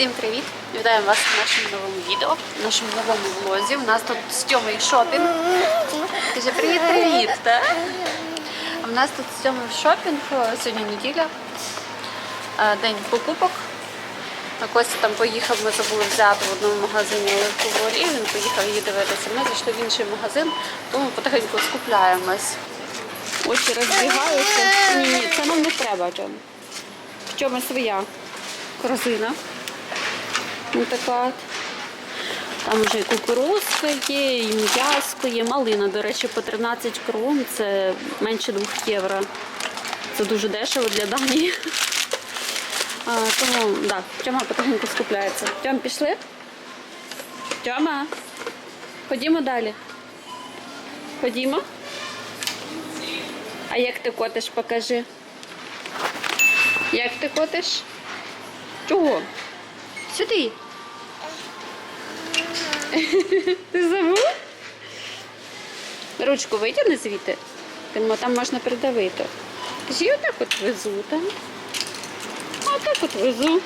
Всім привіт! Вітаємо вас в нашому новому відео, в нашому новому влозі. У нас тут з Тьомою шопінг. Каже, привіт-привіт! В нас тут з Тьомою шопінг. Сьогодні неділя, день покупок. Костя там поїхав, ми забули взяти в одному магазині оливкову олію, він поїхав її дивитися. Ми зайшли в інший магазин, тому потихеньку скупляємось. Очі розбігаються. Ні, ні, це нам не треба, В чому своя корзина. Така. Там вже і кукурузка є, і м'яско є, малина, до речі, по 13 крон, це менше 2 євро. Це дуже дешево для Данії. А, тому, так, да, Тьома потихеньку скупляється. Тьом, пішли? Тьома, ходімо далі. Ходімо. А як ти котиш, покажи. Як ти котиш? Чого? Сюди. Ти забув? Ручку витягни звідти. Тому там можна придавити. Я отак от везу, так? Отак от везу.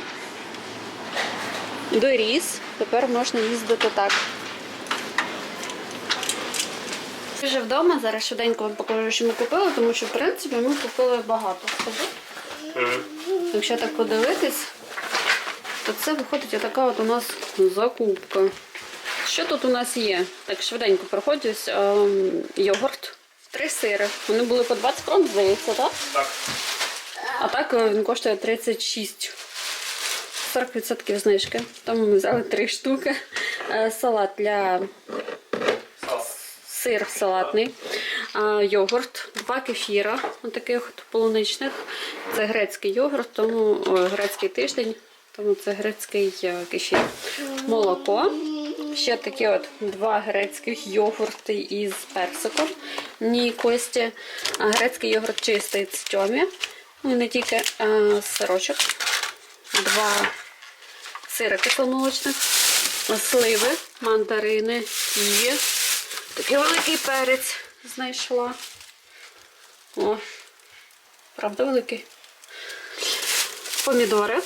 Доріс. Тепер можна їздити так. Вже вдома, зараз швиденько вам покажу, що ми купили, тому що в принципі ми купили багато. Скажи? Якщо так подивитись, то це виходить отака от у нас закупка. Що тут у нас є? Так швиденько проходжусь. Ем, йогурт, три сири. Вони були по 20 крон, здається, так? Так. А так е, він коштує 36. 40% знижки. Тому ми взяли три штуки. Е, Салат для сир салатний, а, йогурт, два кефіра, таких полуничних. Це грецький йогурт, тому ой, грецький тиждень, тому це грецький е. Молоко. Ще такі от два грецьких йогурти із персиком. Ні кості. Грецький йогурт чистий з тьомі. Ну і не тільки а, сирочок. Два сира кисломолочних, сливи, мандарини, ківі. Такий великий перець знайшла. О, правда великий. Помідори.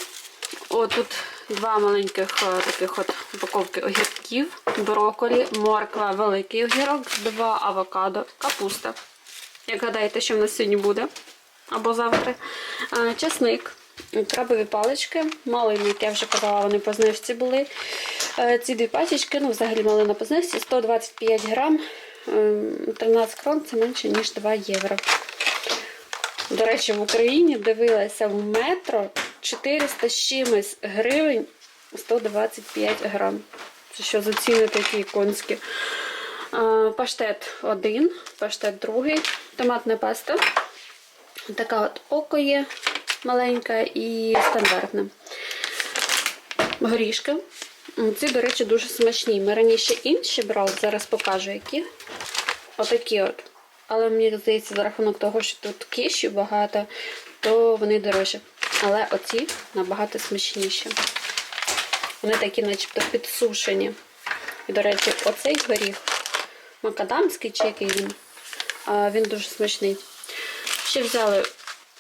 О, тут два маленьких е, таких от упаковки огірків, брокколі, морква, великий огірок, два авокадо, капуста. Як гадаєте, що в нас сьогодні буде? Або завтра. Е, Часник, крабові палички, малини, як я вже казала, вони по знижці були. Е, Ці дві пачечки, ну взагалі малина по знижці, 125 грам, ем, 13 крон, це менше, ніж 2 євро. До речі, в Україні дивилася в метро 400 з чимось гривень 125 грам. Це що за ціни такі конські. Паштет один, паштет другий, томатна паста. Така от око є маленька і стандартна. Горішки. Ці, до речі, дуже смачні. Ми раніше інші брали, зараз покажу які. Отакі от. Але мені здається, за рахунок того, що тут киші багато, то вони дорожчі. Але оці набагато смачніші. Вони такі, начебто, підсушені. І, до речі, оцей горіх, макадамський чи який він, він дуже смачний. Ще взяли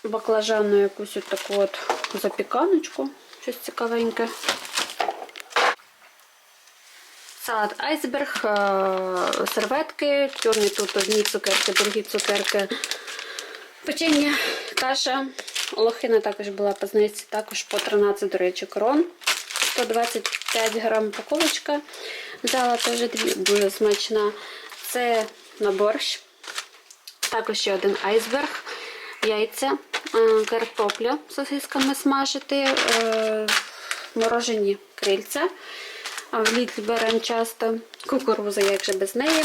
баклажанну якусь таку от запіканочку, щось цікавеньке. Салат айсберг, е, серветки, чорні тут одні цукерки, другі цукерки, печення, каша. Лохина також була по знижці, також по 13, до речі, крон. 125 грам упаковочка. Взяла теж дуже смачна. Це на борщ. Також ще один айсберг, яйця, е, картопля сосисками смажити, е, морожені крильця. В Лідлі беремо часто кукуруза, як же без неї,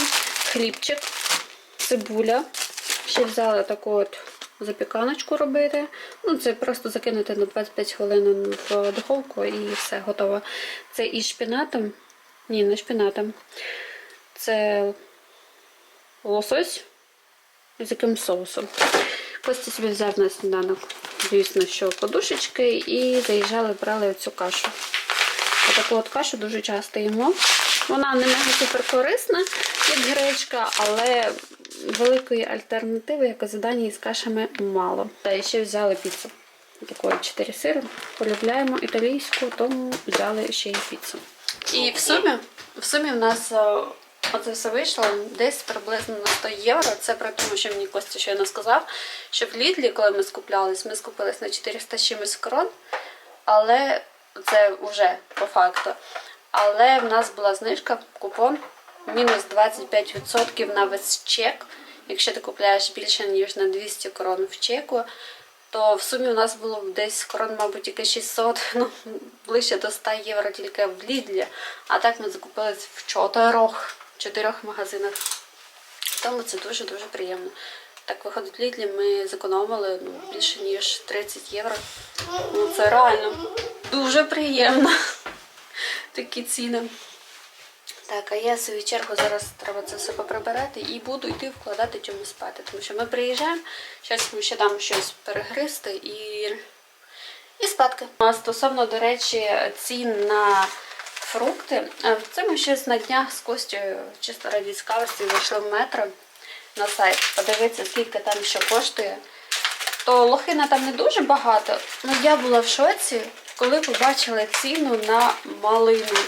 хлібчик, цибуля. Ще взяла таку от запіканочку робити. Ну, Це просто закинути на 25 хвилин в духовку і все готово. Це із шпінатом. Ні, не шпінатом. Це лосось з яким соусом. Костя собі взяв на сніданок, звісно, що подушечки, і заїжджали, брали цю кашу. Таку от кашу дуже часто їмо. Вона не мега супер корисна, як гречка, але великої альтернативи, як у заданні з кашами, мало. Та ще взяли піцу. такої 4 сири. Полюбляємо італійську, тому взяли ще й піцу. І в сумі, в сумі в нас е, оце все вийшло десь приблизно на 100 євро. Це при тому, що мені Костя щойно сказав, що в Лідлі, коли ми скуплялись, ми скупились на 400 чимось крон, але це вже по факту. Але в нас була знижка, купон мінус 25% на весь чек. Якщо ти купляєш більше ніж на 200 крон в чеку, то в сумі у нас було десь крон, мабуть, тільки 600, ну, ближче до 100 євро тільки в Лідлі. А так ми закупились в чотирьох, чотирьох магазинах. Тому це дуже-дуже приємно. Так виходить, в Лідлі ми зекономили ну, більше ніж 30 євро. Ну, це реально дуже приємно. Такі ціни. Так, а я в свою чергу зараз треба це все поприбирати і буду йти вкладати чому спати. Тому що ми приїжджаємо, зараз ми ще там щось перегристи і, і спадки. А стосовно, до речі, цін на фрукти, це ми щось на днях з Костю чисто раді цікавості зайшли в метро на сайт, подивитися, скільки там що коштує. То лохина там не дуже багато, але я була в шоці, коли побачила ціну на малину.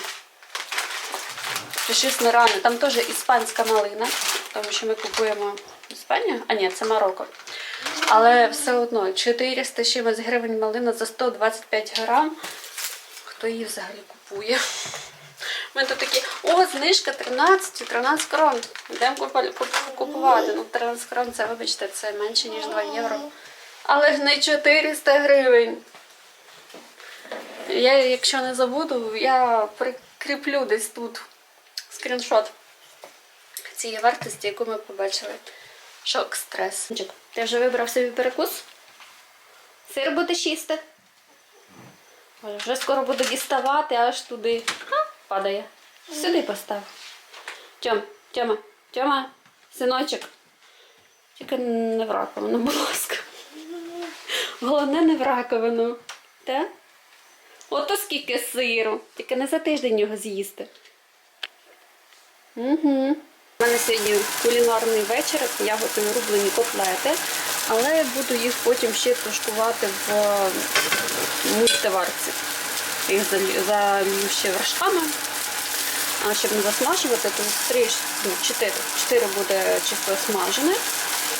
Це щось. Там теж іспанська малина, тому що ми купуємо Іспанію, а ні, це Марокко. Але все одно 400 чимось гривень малина за 125 грам. Хто її взагалі купує? Ми тут такі, о, знижка 13, 13 крон. Йдемо купувати. Ну, 13 крон, це, вибачте, це менше, ніж 2 євро. Але не 400 гривень. Я, якщо не забуду, я прикріплю десь тут скріншот цієї вартості, яку ми побачили. Шок, стрес. Ти вже вибрав собі перекус? Сир будеш їсти? Вже скоро буду діставати, аж туди. Ха, падає. Сюди постав. Тьом, Тьома, Тьома, синочок. Тільки не в раковину, будь ласка. Головне не в раковину. Так? Ото скільки сиру. Тільки не за тиждень його з'їсти. Угу. У мене сьогодні кулінарний вечір. Я готую рублені котлети, але буду їх потім ще тушкувати в е, мультиварці. Їх залью ще вершками. А щоб не засмажувати, то три, ну, чотири, чотири буде чисто смажене.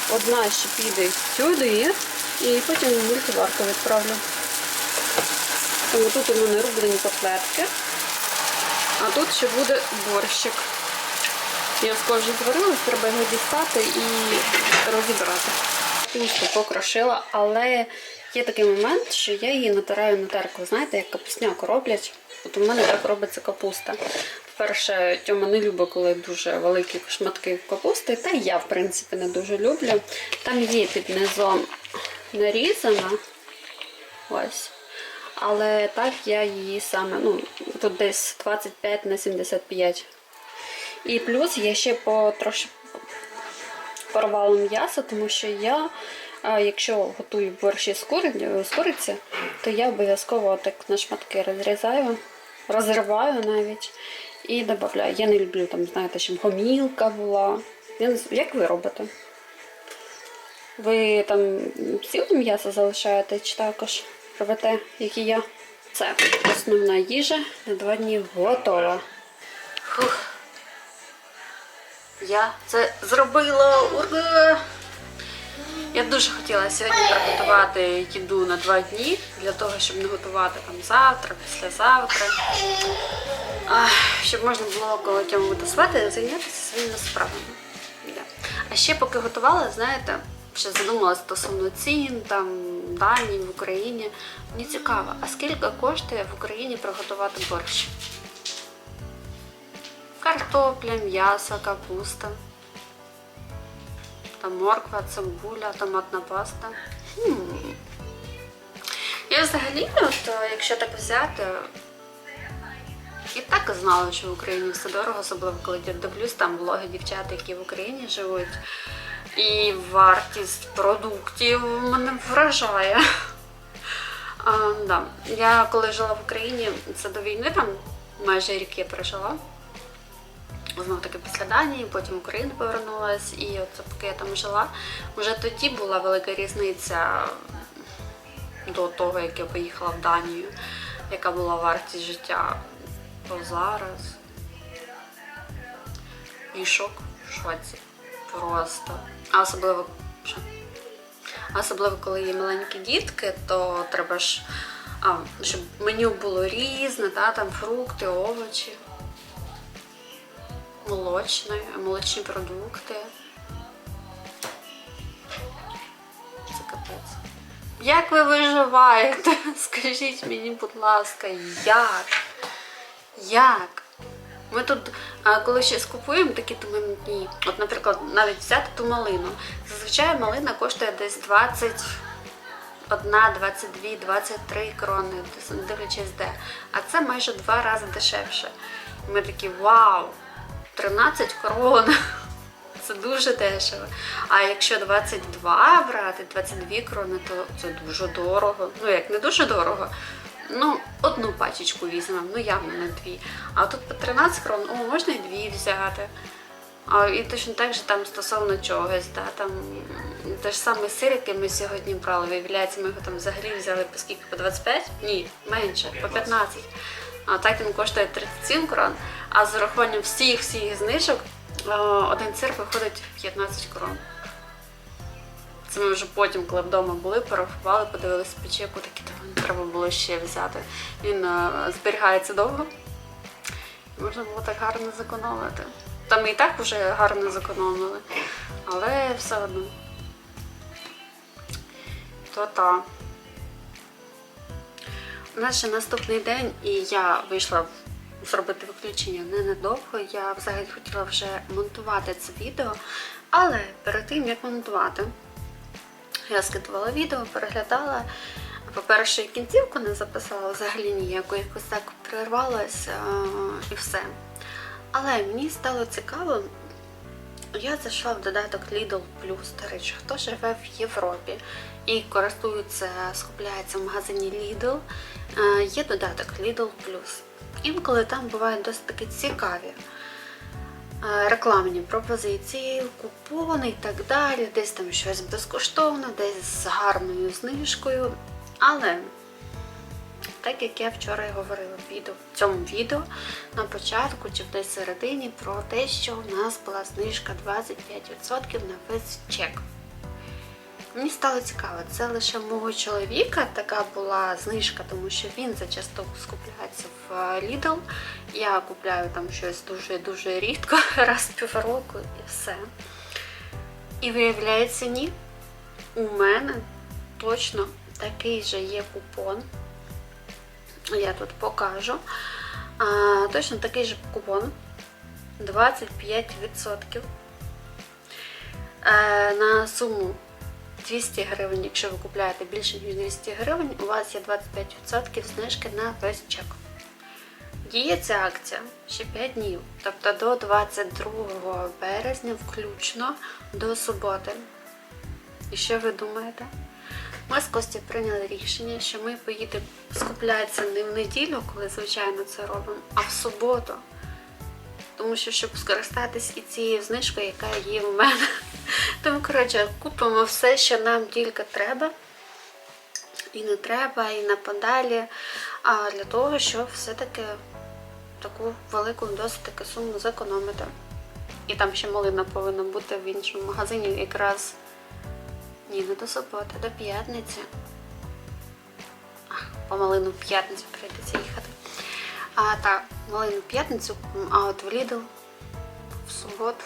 Одна ще піде сюди, і потім в мультиварку відправлю. Тому тут у мене рублені котлетки, а тут ще буде борщик. Я скоро вже зварила, треба його дістати і розібрати. Капусту покрошила, але є такий момент, що я її натираю на терку. Знаєте, як капусняку роблять. От у мене так робиться капуста. По-перше, Тьома не любить, коли дуже великі шматки капусти, та я, в принципі, не дуже люблю. Там є під низом нарізана. Ось. Але так я її саме, ну, тут десь 25 на 75. І плюс я ще потрошки порвала м'ясо, тому що я, якщо готую борщі з кури- з куриці, то я обов'язково так на шматки розрізаю, розриваю навіть і додаю. Я не люблю там, знаєте, щоб гомілка була. Як ви робите? Ви там ціле м'ясо залишаєте чи також робите, як і я? Це основна їжа на два дні готова. Фух. Я це зробила. Ура! Я дуже хотіла сьогодні приготувати їду на два дні для того, щоб не готувати там завтра, післязавтра. А, щоб можна було, коли тьому буде спати, зайнятися своїми справами. Да. А ще поки готувала, знаєте, ще задумалася стосовно цін, там, дані в Україні. Мені цікаво, а скільки коштує в Україні приготувати борщ? Картопля, м'ясо, капуста. Там морква, цибуля, томатна паста. Хм. Я взагалі, от, якщо так взяти, і так знала, що в Україні все дорого, особливо коли я дивлюсь там блоги дівчат, які в Україні живуть. І вартість продуктів мене вражає. А, да. Я коли жила в Україні, це до війни там майже рік я прожила. Знов таки після Данії, потім в Україну повернулась, і от поки я там жила, вже тоді була велика різниця до того, як я поїхала в Данію, яка була вартість життя, то зараз. І шок в шоці. Просто. А особливо. Особливо, коли є маленькі дітки, то треба ж, а, щоб меню було різне, та, там фрукти, овочі, молочне, молочні продукти. Це капець. Як ви виживаєте? Скажіть мені, будь ласка, як? Як? Ми тут, коли щось купуємо, такі думаємо, ні. От, наприклад, навіть взяти ту малину. Зазвичай малина коштує десь 21, 22, 23 крони, дивлячись де. А це майже два рази дешевше. Ми такі вау! 13 крон. Це дуже дешево. А якщо 22 брати, 22 крони, то це дуже дорого. Ну як не дуже дорого. Ну, одну пачечку візьмемо, ну явно не дві. А тут по 13 крон, о, можна і дві взяти. А, і точно так же там стосовно чогось, да, там те ж саме сир, який ми сьогодні брали, виявляється, ми його там взагалі взяли по скільки? По 25? Ні, менше, по 15. А так він коштує 37 крон, а з урахуванням всіх всіх знижок один сир виходить 15 крон. Це ми вже потім, коли вдома були, порахували, подивилися печеку, такі «Та, треба було ще взяти. Він е, зберігається довго. Можна було так гарно зекономити. Та ми і так вже гарно зекономили, але все одно. То та. Ще наступний день, і я вийшла зробити виключення ненадовго. Я взагалі хотіла вже монтувати це відео, але перед тим як монтувати, я скидувала відео, переглядала. По-перше, кінцівку не записала взагалі ніяку, якось так прервалася і все. Але мені стало цікаво, я зайшла в додаток Lidl Plus. До речі, хто живе в Європі і користується, скупляється в магазині Lidl, е, є додаток Lidl Plus. Інколи там бувають досить таки цікаві е, рекламні пропозиції, купони і так далі. Десь там щось безкоштовно, десь з гарною знижкою. Але так як я вчора і говорила в цьому відео на початку чи в десь середині про те, що в нас була знижка 25% на весь чек. Мені стало цікаво, це лише мого чоловіка така була знижка, тому що він зачасто скупляється в Lidl. Я купляю там щось дуже-дуже рідко, раз в півроку і все. І виявляється, ні. У мене точно такий же є купон. Я тут покажу. А, точно такий же купон. 25% е, на суму 200 гривень. Якщо ви купляєте більше ніж 200 гривень, у вас є 25% знижки на весь чек. Діє ця акція ще 5 днів, тобто до 22 березня включно до суботи. І що ви думаєте? Ми з Костю прийняли рішення, що ми поїдемо скуплятися не в неділю, коли звичайно це робимо, а в суботу. Тому що, щоб скористатись і цією знижкою, яка є у мене. Тому, коротше, купимо все, що нам тільки треба. І не треба, і на подалі. А для того, щоб все-таки таку велику досить таки суму зекономити. І там ще малина повинна бути в іншому магазині якраз. Ні, не до суботи, до п'ятниці. По малину п'ятницю прийдеться їхати. А так, малину п'ятницю, а от в Lidl в суботу.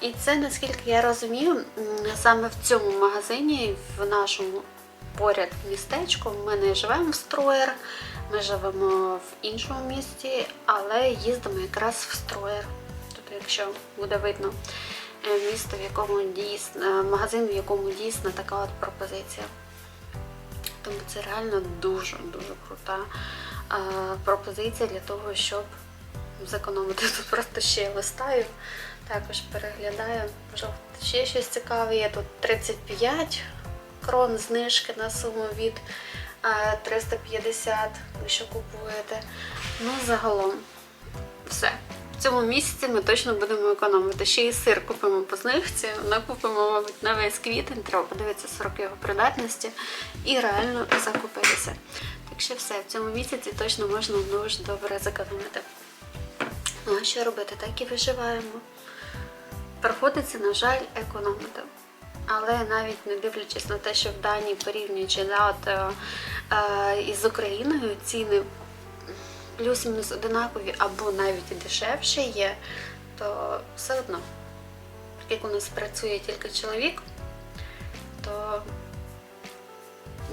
І це, наскільки я розумію, саме в цьому магазині, в нашому поряд містечку, ми не живемо в Строєр, ми живемо в іншому місті, але їздимо якраз в Строєр. Тобто, якщо буде видно місто, в якому дійсно, магазин, в якому дійсно така от пропозиція. Тому це реально дуже-дуже крута пропозиція для того, щоб зекономити. Тут просто ще листаю, також переглядаю. Можливо, ще щось цікаве є. Тут 35 крон знижки на суму від е, 350, якщо купуєте. Ну, загалом, все. В цьому місяці ми точно будемо економити. Ще і сир купимо по знижці, накупимо, мабуть, на весь квітень, треба подивитися срок його придатності і реально закупитися. Так що все, в цьому місяці точно можна дуже добре зекономити. Ну а що робити? Так і виживаємо. Приходиться, на жаль, економити. Але навіть не дивлячись на те, що в Данії порівнюючи да, от, е, е, із Україною ціни плюс-мінус одинакові або навіть і дешевше є, то все одно, як у нас працює тільки чоловік, то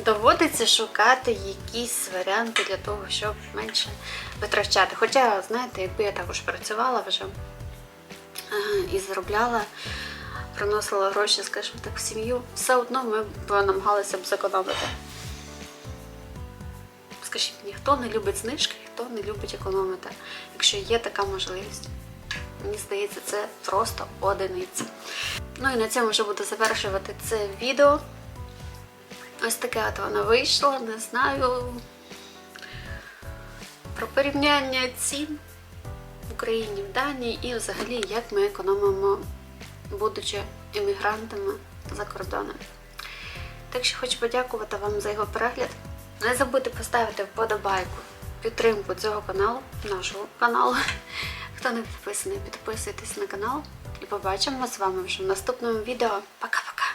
доводиться шукати якісь варіанти для того, щоб менше витрачати. Хоча, знаєте, якби я також працювала вже і заробляла, приносила гроші, скажімо так, в сім'ю, все одно ми б намагалися б зекономити. Скажіть мені, хто не любить знижки, хто не любить економити, якщо є така можливість. Мені здається, це просто одиниця. Ну і на цьому вже буду завершувати це відео. Ось таке от воно вийшло, не знаю. Про порівняння цін в Україні, в Данії і взагалі, як ми економимо, будучи іммігрантами за кордоном. Так що хочу подякувати вам за його перегляд. Не забудьте поставити вподобайку, підтримку цього каналу, нашого каналу. Хто не підписаний, підписуйтесь на канал. І побачимо з вами вже в наступному відео. Пока-пока!